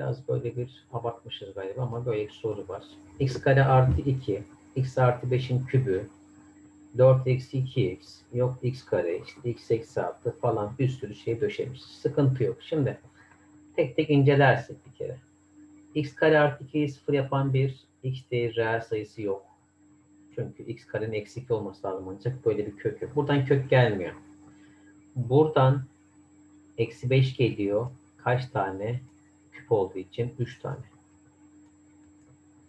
Biraz böyle bir abartmışız galiba ama böyle bir soru var. x kare artı 2, x artı 5'in kübü, 4 eksi 2x, yok x kare, işte x eksi 6 falan bir sürü şey döşemiş. Sıkıntı yok. Şimdi tek tek incelersek bir kere. x kare artı 2'yi sıfır yapan bir x değeri reel sayısı yok. Çünkü x karenin eksi 2 olması lazım ancak böyle bir kök yok. Buradan kök gelmiyor. Buradan eksi 5 geliyor. Kaç tane? Olduğu için 3 tane.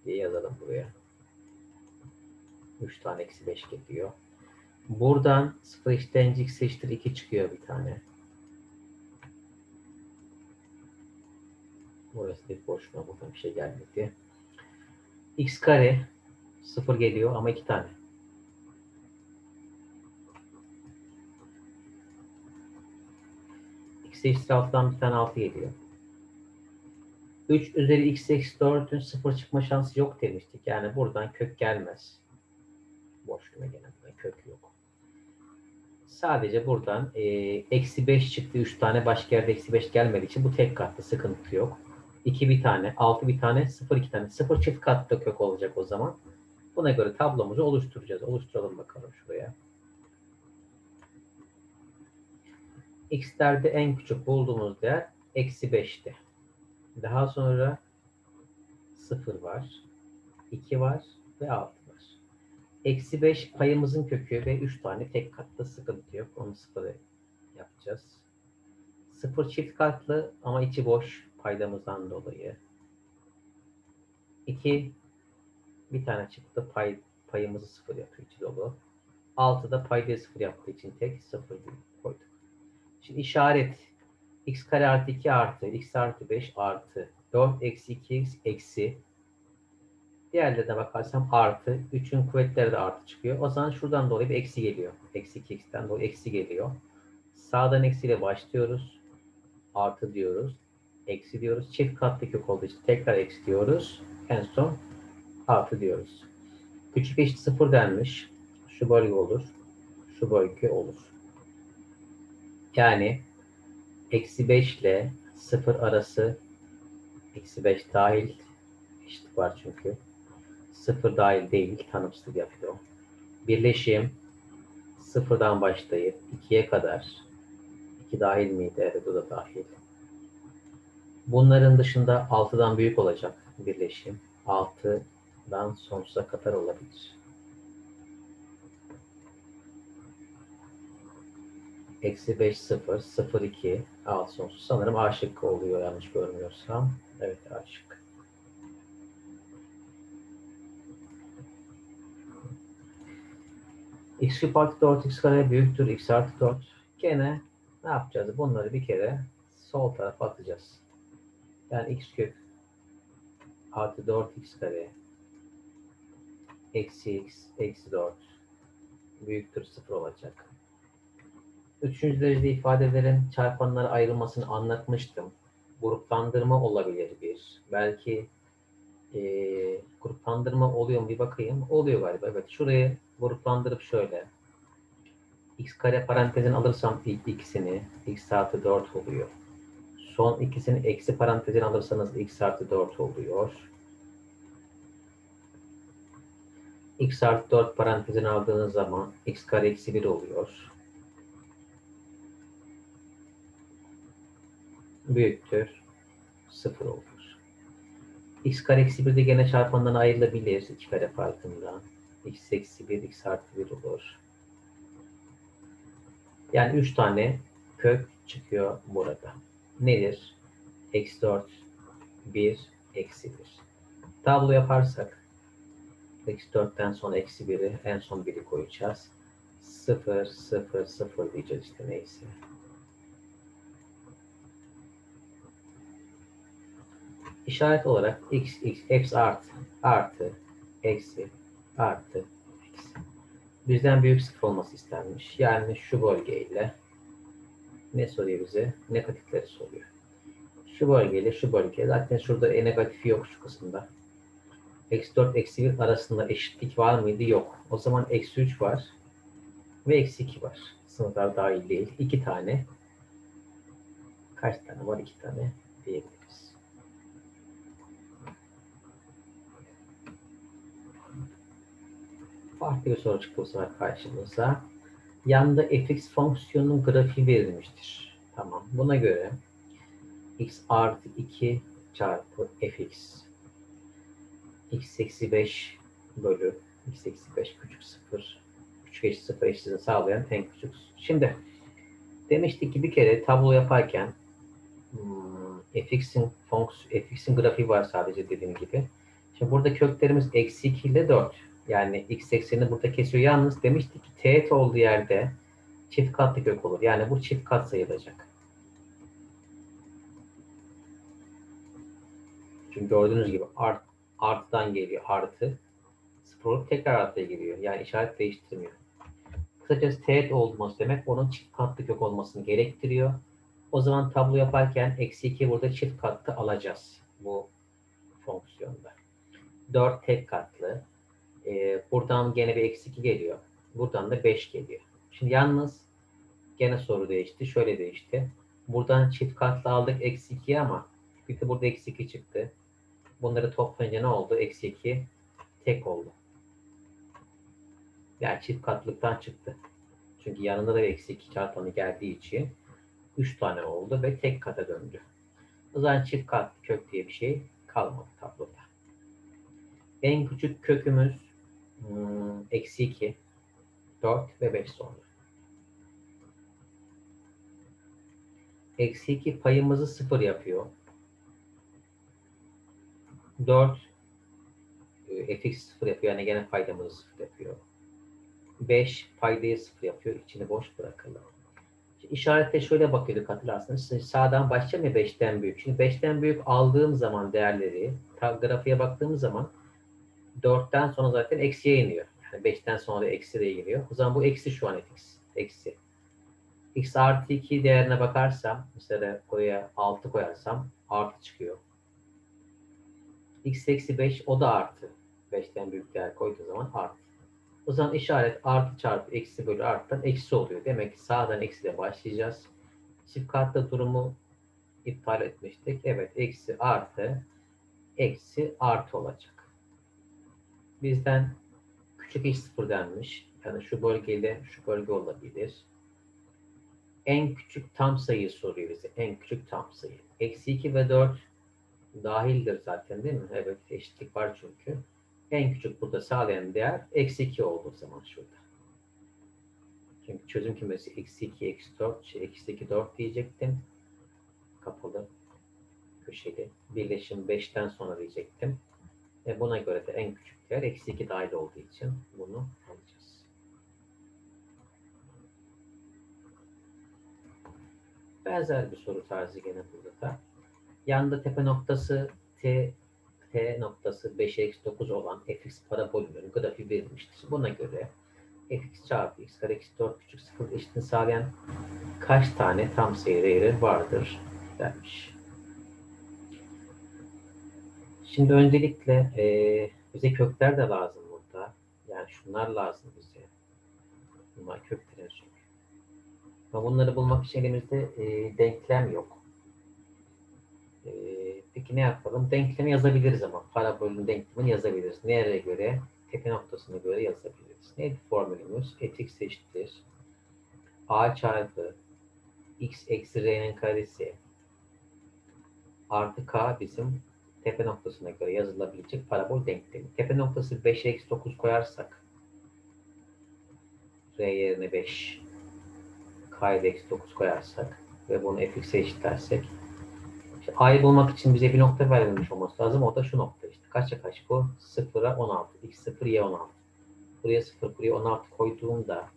diye yazalım buraya. 3 tane eksi 5 geliyor. Buradan 0 eşittir x eşittir 2 çıkıyor bir tane. Burası bir boşluğa buradan bir şey gelmedi. x kare 0 geliyor ama 2 tane. x eşittir 6'dan bir tane 6 geliyor. 3 üzeri x eksi 4'ün 0 çıkma şansı yok demiştik. Yani buradan kök gelmez. Boşluğuna gene buradan kök yok. Sadece buradan e, eksi 5 çıktı 3 tane başka yerde eksi 5 gelmediği için bu tek katlı sıkıntı yok. 2 bir tane, 6 bir tane, 0 iki tane. 0 çift katlı kök olacak o zaman. Buna göre tablomuzu oluşturacağız. Oluşturalım bakalım şuraya. X'lerde en küçük bulduğumuz değer eksi 5'ti. Daha sonra 0 var, 2 var ve 6 var. Eksi 5 payımızın kökü ve 3 tane tek katlı sıkıntı yok. Onu 0 yapacağız. 0 çift katlı ama içi boş paydamızdan dolayı. 2 bir tane çıktı. Pay, payımızı 0 yapıyor içi dolu. 6 da paydayı 0 yaptığı için tek 0 koyduk. Şimdi işaret x kare artı 2 artı x artı 5 artı 4 eksi 2x eksi diğerlerine bakarsam artı 3'ün kuvvetleri de artı çıkıyor. O zaman şuradan dolayı bir eksi geliyor. Eksi 2x'ten dolayı eksi geliyor. Sağdan eksiyle başlıyoruz. Artı diyoruz. Eksi diyoruz. Çift katlı kök olduğu için tekrar eksi diyoruz. En son artı diyoruz. Küçük eşit sıfır denmiş. Şu bölge olur. Şu bölge olur. Yani eksi 5 ile 0 arası eksi 5 dahil eşit var çünkü. 0 dahil değil tanımsız yapıyor. Birleşim sıfırdan başlayıp 2'ye kadar 2 dahil miydi? Evet o da dahil. Bunların dışında 6'dan büyük olacak birleşim. 6'dan sonsuza kadar olabilir. Eksi 5 0 0 2 alt sonsuz. Sanırım A şıkkı oluyor yanlış görmüyorsam. Evet A şıkkı. x küp artı 4 x kare büyüktür x artı 4. Gene ne yapacağız? Bunları bir kere sol tarafa atacağız. Yani x küp artı 4 x kare eksi x eksi 4 büyüktür 0 olacak. Üçüncü derecede ifadelerin çarpanlara ayrılmasını anlatmıştım. Gruplandırma olabilir bir. Belki e, gruplandırma oluyor mu bir bakayım. Oluyor galiba. Evet. Şurayı gruplandırıp şöyle. x kare parantezin alırsam ilk ikisini x artı 4 oluyor. Son ikisini eksi parantezin alırsanız x artı 4 oluyor. x artı 4 parantezin aldığınız zaman x kare eksi 1 oluyor. Büyüktür 0 olur. x kare eksi 1 de gene çarpandan ayrılabilir. 2 kare farkında. x eksi 1, x artı 1 olur. Yani 3 tane kök çıkıyor burada. Nedir? Eksi 4, 1, eksi 1. Tablo yaparsak eksi 4'ten sonra eksi 1'i en son 1'i koyacağız. 0, 0, 0 diyeceğiz işte neyse. İşaret olarak x, x, artı, artı, eksi, artı, eksi. Bizden büyük sıfır olması istenmiş. Yani şu bölgeyle ne soruyor bize? Negatifleri soruyor. Şu bölgeyle şu bölge. Zaten şurada e negatifi yok şu kısımda. Eksi 4, eksi 1 arasında eşitlik var mıydı? Yok. O zaman eksi 3 var. Ve eksi 2 var. Sınıflar dahil değil. 2 tane. Kaç tane var? 2 tane diyebiliriz. Farklı bir soru çıktı bu sefer karşımıza. Yanda fx fonksiyonunun grafiği verilmiştir. Tamam. Buna göre x artı 2 çarpı fx x eksi 5 bölü x eksi 5 küçük 0 küçük eşit 0 eşitliğini sağlayan en küçük. Şimdi demiştik ki bir kere tablo yaparken hmm, fx'in fonksiyon fx'in grafiği var sadece dediğim gibi. Şimdi burada köklerimiz eksi 2 ile 4. Yani x eksenini burada kesiyor. Yalnız demiştik ki teğet olduğu yerde çift katlı kök olur. Yani bu çift kat sayılacak. Çünkü gördüğünüz gibi art, arttan geliyor artı. Sıfır olup tekrar artıya geliyor. Yani işaret değiştirmiyor. Kısacası teğet olması demek onun çift katlı kök olmasını gerektiriyor. O zaman tablo yaparken eksi 2 burada çift katlı alacağız bu fonksiyonda. 4 tek katlı. Ee, buradan gene bir eksi 2 geliyor. Buradan da 5 geliyor. Şimdi yalnız gene soru değişti. Şöyle değişti. Buradan çift katlı aldık eksi 2 ama bir de burada eksi 2 çıktı. Bunları toplayınca ne oldu? Eksi 2 tek oldu. Yani çift katlıktan çıktı. Çünkü yanında da eksi 2 çarpanı geldiği için 3 tane oldu ve tek kata döndü. O zaman çift katlı kök diye bir şey kalmadı tabloda. En küçük kökümüz eksi 2, 4 ve 5 sonra. Eksi 2 payımızı 0 yapıyor. 4 e, fx 0 yapıyor. Yani gene paydamızı 0 yapıyor. 5 paydayı 0 yapıyor. İçini boş bırakalım. Şimdi şöyle bakıyorduk hatırlarsınız. Şimdi sağdan başlayacağım ya 5'ten büyük. Şimdi 5'ten büyük aldığım zaman değerleri grafiğe baktığımız zaman 4'ten sonra zaten eksiye iniyor. Yani 5'ten sonra da eksi de geliyor. O zaman bu eksi şu an fx. Eksi. x artı 2 değerine bakarsam mesela buraya 6 koyarsam artı çıkıyor. x eksi 5 o da artı. 5'ten büyük değer koyduğu zaman artı. O zaman işaret artı çarpı eksi bölü arttan eksi oluyor. Demek ki sağdan eksiyle başlayacağız. Çift katlı durumu iptal etmiştik. Evet eksi artı eksi artı olacak. Bizden küçük iş sıfır denmiş. Yani şu bölgeyle şu bölge olabilir. En küçük tam sayıyı soruyor bize. En küçük tam sayı. Eksi 2 ve 4 dahildir zaten değil mi? Evet eşitlik var çünkü. En küçük burada sağlayan değer eksi 2 oldu o zaman şurada. Çünkü çözüm kümesi eksi 2, eksi 4, şey, eksi 2, 4 diyecektim. Kapalı, köşeli. Birleşim 5'ten sonra diyecektim. Ve buna göre de en küçük değer eksi 2 dahil olduğu için bunu alacağız. Benzer bir soru tarzı gene burada da. Yanda tepe noktası T T noktası 5 eksi 9 olan fx parabolünün grafiği verilmiştir. Buna göre fx çarpı x kare eksi 4 küçük 0 eşitini sağlayan kaç tane tam sayı değeri vardır denmiş. Şimdi öncelikle e, bize kökler de lazım burada. Yani şunlar lazım bize. Bunlar köklerin çünkü. Ama bunları bulmak için elimizde e, denklem yok. E, peki ne yapalım? Denklemi yazabiliriz ama. Parabolün denklemini yazabiliriz. Nereye göre? Tepe noktasına göre yazabiliriz. Neydi formülümüz? fx eşittir. a çarpı x eksi r'nin karesi artı k bizim tepe noktasına göre yazılabilecek parabol denklemi. Tepe noktası 5 eksi 9 koyarsak r yerine 5 k eksi 9 koyarsak ve bunu fx'e eşitlersek işte a'yı bulmak için bize bir nokta verilmiş olması lazım. O da şu nokta işte. Kaça kaç bu? 0'a 16. x 0 y 16. Buraya 0 buraya 16 koyduğumda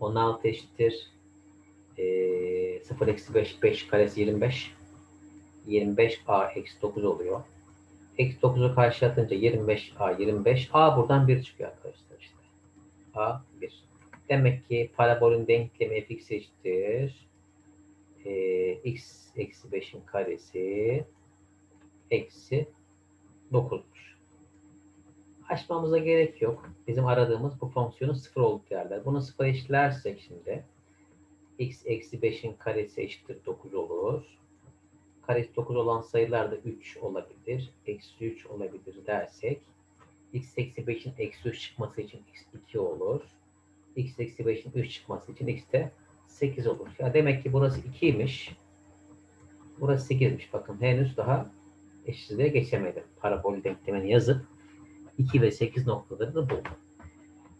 16 eşittir e, 0 eksi 5 5 karesi 25 25a eksi 9 oluyor. Eksi 9'u karşı atınca 25a 25. a buradan 1 çıkıyor arkadaşlar işte. a 1. Demek ki parabolün denklemi fx eşittir. E, x eksi 5'in karesi eksi 9'muş. Açmamıza gerek yok. Bizim aradığımız bu fonksiyonun sıfır olduğu yerler. Bunu sıfır eşitlersek şimdi x eksi 5'in karesi eşittir 9 olur karesi 9 olan sayılar da 3 olabilir. Eksi 3 olabilir dersek x eksi 5'in eksi 3 çıkması için x 2 olur. x eksi 5'in 3 çıkması için x de 8 olur. Ya demek ki burası 2'ymiş. Burası 8'miş. Bakın henüz daha eşitsizliğe geçemedim. Parabol denklemini yazıp 2 ve 8 noktaları da buldum.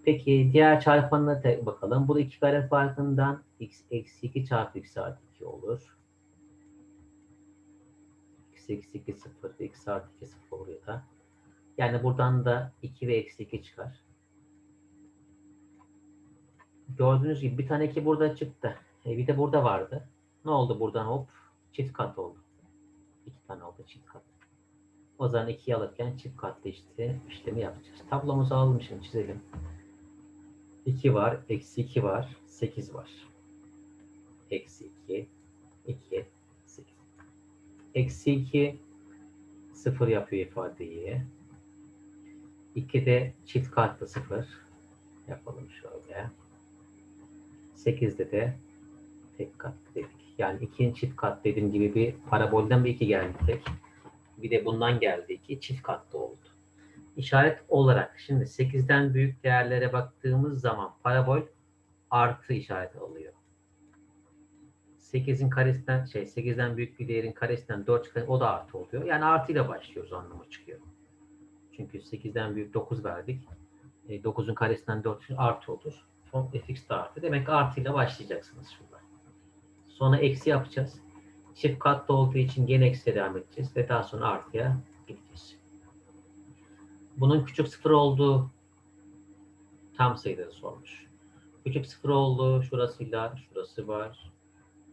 Peki diğer çarpanına bakalım. Bu da 2 kare farkından x eksi 2 çarpı x artı 2 olur. X eksi 2 0, x artı 2 0 olur ya da. Yani buradan da 2 ve eksi 2 çıkar. Gördüğünüz gibi bir tane 2 burada çıktı. E, bir de burada vardı. Ne oldu buradan hop? Çift kat oldu. İki tane oldu çift kat. O zaman 2'yi alırken çift katlı işte işlemi yapacağız. Tablomuzu alalım şimdi çizelim. 2 var, eksi 2 var, 8 var. Eksi 2, 2, 8. Eksi 2 0 yapıyor ifadeyi. 2 de çift katlı 0 yapalım şöyle. 8'de de tek katlı dedik. Yani 2'nin çift kat dediğim gibi bir parabolden bir 2 geldi tek. Bir de bundan geldi 2 çift katlı oldu. İşaret olarak şimdi 8'den büyük değerlere baktığımız zaman parabol artı işareti alıyor. 8'in karesinden şey 8'den büyük bir değerin karesinden 4 çıkan o da artı oluyor. Yani artıyla başlıyoruz anlamı çıkıyor. Çünkü 8'den büyük 9 verdik. E, 9'un karesinden 4 artı olur. Son fx de artı. Demek ki artıyla başlayacaksınız şurada. Sonra eksi yapacağız. Çift katlı olduğu için gene eksiye devam edeceğiz ve daha sonra artıya gideceğiz. Bunun küçük sıfır olduğu tam sayıları sormuş. Küçük sıfır olduğu şurasıyla şurası var.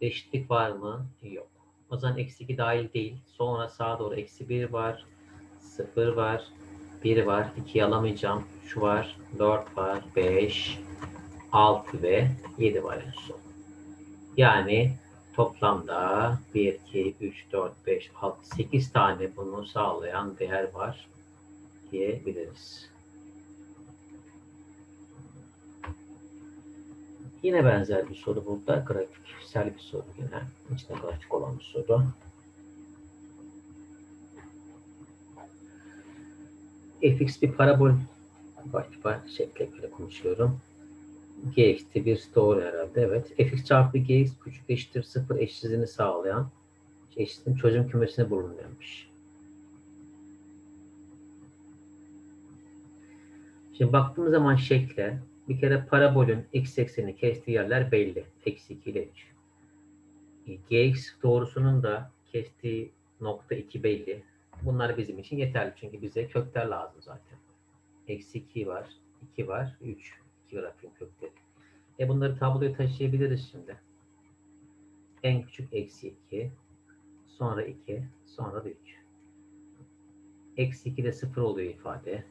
Eşitlik var mı? Yok. O zaman eksi 2 dahil değil. Sonra sağa doğru eksi 1 var. 0 var. 1 var. 2'yi alamayacağım. Şu var. 4 var. 5, 6 ve 7 var en son. Yani toplamda 1, 2, 3, 4, 5, 6, 8 tane bunu sağlayan değer var diyebiliriz. Yine benzer bir soru burada. Grafiksel bir soru yine. İçinde grafik olan bir soru. fx bir parabol şekle göre konuşuyorum. gx'te bir doğru herhalde. Evet. fx çarpı gx küçük eşittir sıfır eşitsizliğini sağlayan eşitliğin çözüm kümesine bulunuyormuş. Şimdi baktığımız zaman şekle bir kere parabolün x eksenini kestiği yerler belli. Eksi 2 ile 3. gx doğrusunun da kestiği nokta 2 belli. Bunlar bizim için yeterli çünkü bize kökler lazım zaten. Eksi 2 var, 2 var, 3. 2 grafiğin kökleri. E bunları tabloya taşıyabiliriz şimdi. En küçük eksi 2, sonra 2, sonra da 3. Eksi 2 de 0 oluyor ifade.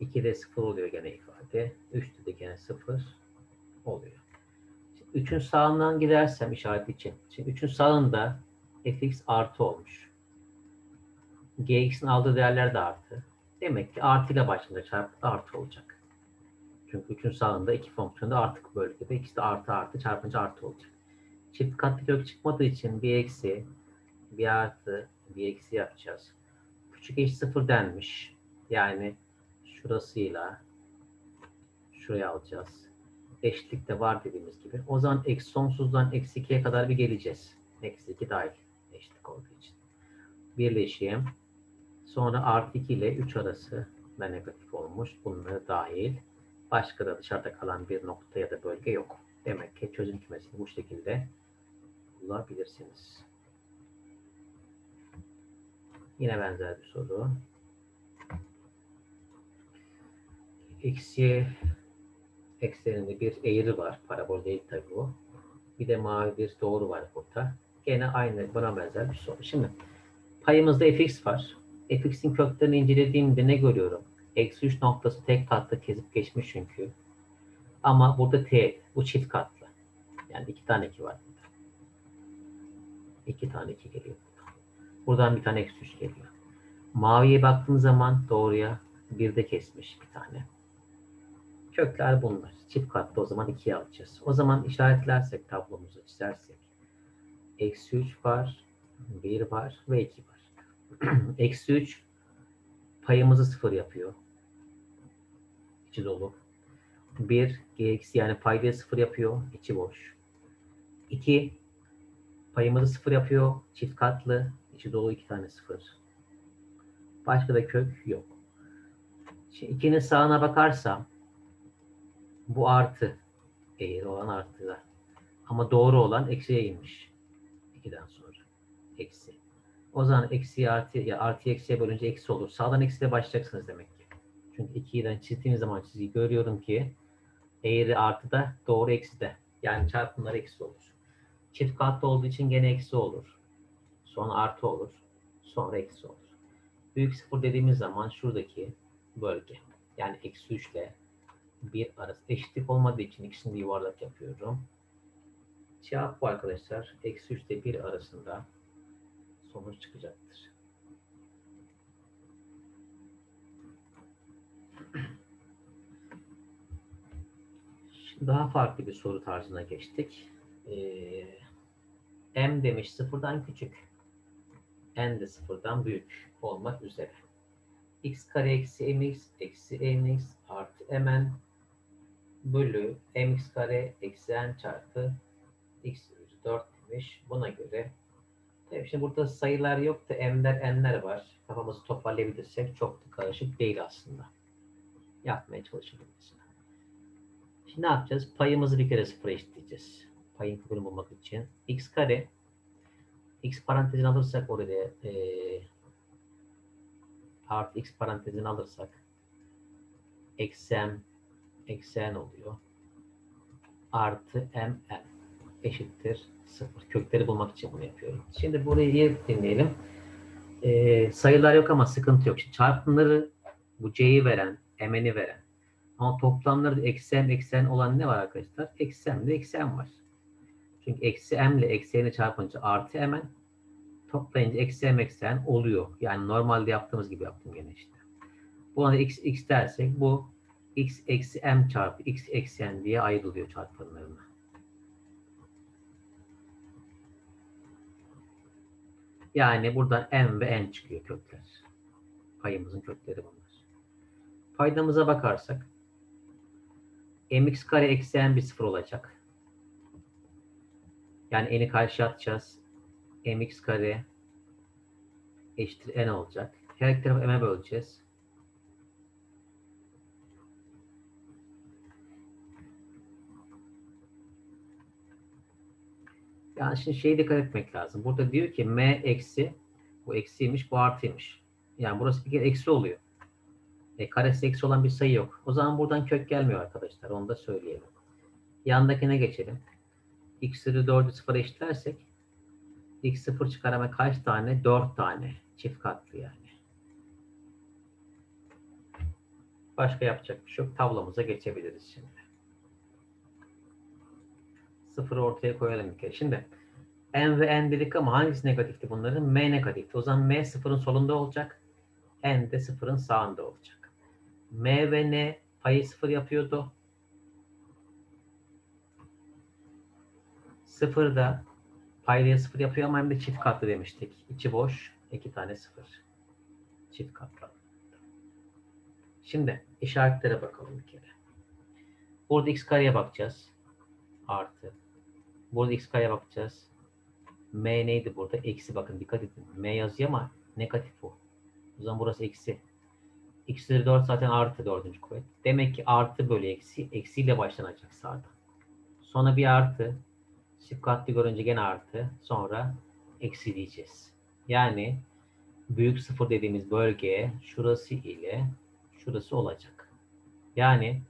2'de 0 oluyor gene ifade. 3'te de gene 0 oluyor. 3'ün sağından gidersem işaret için. Şimdi 3'ün sağında fx artı olmuş. gx'in aldığı değerler de artı. Demek ki artı ile başlayınca çarpı da artı olacak. Çünkü 3'ün sağında iki fonksiyonda artık bölgede. ikisi de artı artı çarpınca artı olacak. Çift katlı kök çıkmadığı için bir eksi, bir artı, bir eksi yapacağız. Küçük eşit sıfır denmiş. Yani şurasıyla şuraya alacağız. Eşitlik de var dediğimiz gibi. O zaman eksi sonsuzdan eksi 2'ye kadar bir geleceğiz. Eksi 2 dahil eşitlik olduğu için. Birleşeyim. Sonra artı 2 ile 3 arası da negatif olmuş. Bunları dahil. Başka da dışarıda kalan bir nokta ya da bölge yok. Demek ki çözüm kümesini bu şekilde bulabilirsiniz. Yine benzer bir soru. Eksi ekseninde bir eğri var. Parabol değil tabi bu. Bir de mavi bir doğru var burada. Gene aynı buna benzer bir soru. Şimdi payımızda fx var. fx'in köklerini incelediğimde ne görüyorum? Eksi 3 noktası tek katlı kesip geçmiş çünkü. Ama burada t, bu çift katlı. Yani iki tane 2 var burada. İki tane 2 geliyor burada. Buradan bir tane eksi 3 geliyor. Maviye baktığım zaman doğruya bir de kesmiş bir tane. Kökler bunlar. Çift katlı o zaman 2'ye alacağız. O zaman işaretlersek tablomuzu çizersek. Eksi 3 var, 1 var ve 2 var. Eksi 3 payımızı sıfır yapıyor. İçi dolu. 1 g eksi yani paydayı sıfır yapıyor. içi boş. 2 payımızı sıfır yapıyor. Çift katlı. içi dolu iki tane sıfır. Başka da kök yok. Şimdi 2'nin sağına bakarsam bu artı. Eğri olan artıda. Ama doğru olan eksiye inmiş. 2'den sonra. Eksi. O zaman eksi artı ya artı eksiye bölünce eksi olur. Sağdan eksiyle başlayacaksınız demek ki. Çünkü 2'den çizdiğim zaman çizgiyi görüyorum ki eğri artıda doğru eksi de. Yani çarpımlar eksi olur. Çift katlı olduğu için gene eksi olur. Sonra artı olur. Sonra eksi olur. Büyük sıfır dediğimiz zaman şuradaki bölge. Yani eksi 3 ile 1 arası eşitlik olmadığı için ikisini de yuvarlak yapıyorum. Cevap bu arkadaşlar. Eksi 3 ile 1 arasında sonuç çıkacaktır. Şimdi daha farklı bir soru tarzına geçtik. Ee, m demiş sıfırdan küçük. n de sıfırdan büyük olmak üzere. x kare eksi mx eksi mx artı mn bölü mx kare eksi n çarpı x üzeri 4 demiş. Buna göre Tabii şimdi burada sayılar yok da m'ler n'ler var. Kafamızı toparlayabilirsek çok da karışık değil aslında. Yapmaya çalışalım. Şimdi ne yapacağız? Payımızı bir kere sıfıra eşitleyeceğiz. Payın kökünü bulmak için. x kare x parantezini alırsak oraya e, artı x parantezini alırsak eksi m eksi n oluyor. Artı m n eşittir 0. Kökleri bulmak için bunu yapıyorum. Şimdi burayı dinleyelim. Ee, sayılar yok ama sıkıntı yok. Şimdi çarpımları bu c'yi veren, m'ni veren. Ama toplamları eksen eksen olan ne var arkadaşlar? Eksen de eksen var. Çünkü eksi m ile ekseni çarpınca artı mn toplayınca eksi m eksen oluyor. Yani normalde yaptığımız gibi yaptım gene işte. Buna da x, x dersek bu x eksi m çarpı x eksen diye ayrılıyor çarpanlarına. Yani buradan m ve n çıkıyor kökler. Payımızın kökleri bunlar. Paydamıza bakarsak mx kare eksi n bir sıfır olacak. Yani n'i karşıya atacağız. mx kare eşittir n olacak. Her iki tarafı m'e böleceğiz. Yani şimdi şeye dikkat etmek lazım. Burada diyor ki m eksi bu eksiymiş bu artıymış. Yani burası bir kere eksi oluyor. E, karesi eksi olan bir sayı yok. O zaman buradan kök gelmiyor arkadaşlar. Onu da söyleyelim. Yandakine geçelim. x üzeri 4'ü 0'a eşitlersek x 0 çıkarama kaç tane? 4 tane. Çift katlı yani. Başka yapacak bir şey yok. Tablomuza geçebiliriz şimdi. Sıfırı ortaya koyalım bir kere. Şimdi n ve n dedik ama hangisi negatifti bunların? m negatifti. O zaman m sıfırın solunda olacak. n de sıfırın sağında olacak. m ve n payı sıfır yapıyordu. Sıfır da paydaya sıfır yapıyor ama hem de çift katlı demiştik. İçi boş. iki tane sıfır. Çift katlı. Şimdi işaretlere bakalım bir kere. Burada x kareye bakacağız. Artı. Burada x kare'ye bakacağız. M neydi burada? Eksi bakın dikkat edin. M yazıyor ama negatif bu. O zaman burası eksi. X üzeri 4 zaten artı dördüncü kuvvet. Demek ki artı bölü eksi. Eksiyle başlanacak sağda. Sonra bir artı. Çift katlı görünce gene artı. Sonra eksi diyeceğiz. Yani büyük sıfır dediğimiz bölge şurası ile şurası olacak. Yani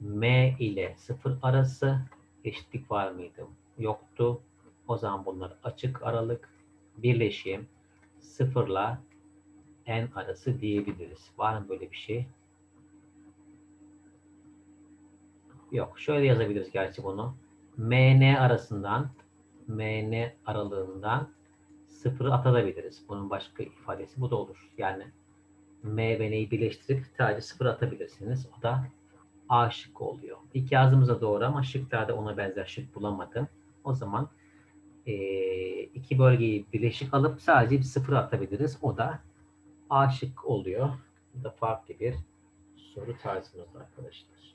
M ile sıfır arası eşitlik var mıydı? Yoktu. O zaman bunlar açık aralık birleşim sıfırla n arası diyebiliriz. Var mı böyle bir şey? Yok. Şöyle yazabiliriz gerçi bunu. MN arasından MN aralığından sıfırı atabiliriz. Bunun başka ifadesi bu da olur. Yani M ve N'yi birleştirip sadece sıfır atabilirsiniz. O da A şıkkı oluyor. İlk yazımıza doğru ama şıklarda ona benzer şık bulamadım. O zaman e, iki bölgeyi birleşik alıp sadece bir sıfır atabiliriz. O da A şık oluyor. Bu da farklı bir soru tarzımız arkadaşlar.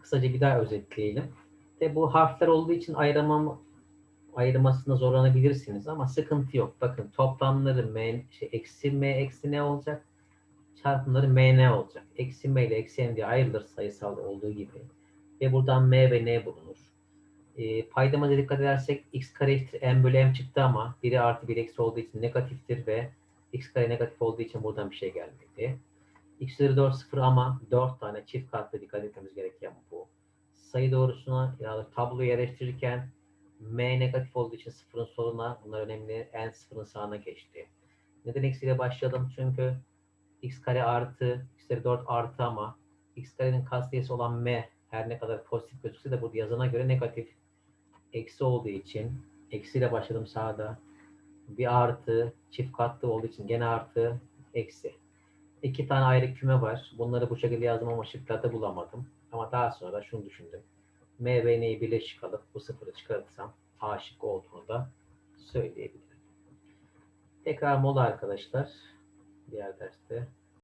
Kısaca bir daha özetleyelim. De bu harfler olduğu için ayıramam ayırmasında zorlanabilirsiniz ama sıkıntı yok. Bakın toplamları m, şey, eksi m eksi ne olacak? Çarpımları m ne olacak? Eksi m ile eksi n diye ayrılır sayısal olduğu gibi. Ve buradan m ve n bulunur. E, paydama dikkat edersek x kare eşittir m bölü m çıktı ama biri artı bir eksi olduğu için negatiftir ve x kare negatif olduğu için buradan bir şey gelmedi. x üzeri 4 sıfır ama 4 tane çift katlı dikkat etmemiz gereken bu. Sayı doğrusuna ya da tabloyu yerleştirirken m negatif olduğu için sıfırın soluna bunlar önemli. n sıfırın sağına geçti. Neden eksiyle başladım? Çünkü x kare artı x üzeri 4 artı ama x karenin katsayısı olan m her ne kadar pozitif gözükse de burada yazana göre negatif eksi olduğu için eksiyle başladım sağda. Bir artı çift katlı olduğu için gene artı eksi. İki tane ayrı küme var. Bunları bu şekilde yazdım ama şıklarda bulamadım. Ama daha sonra şunu düşündüm. M ve N'yi birleşik alıp bu sıfırı çıkartırsam A olduğunu da söyleyebilirim. Tekrar mola arkadaşlar. Diğer derste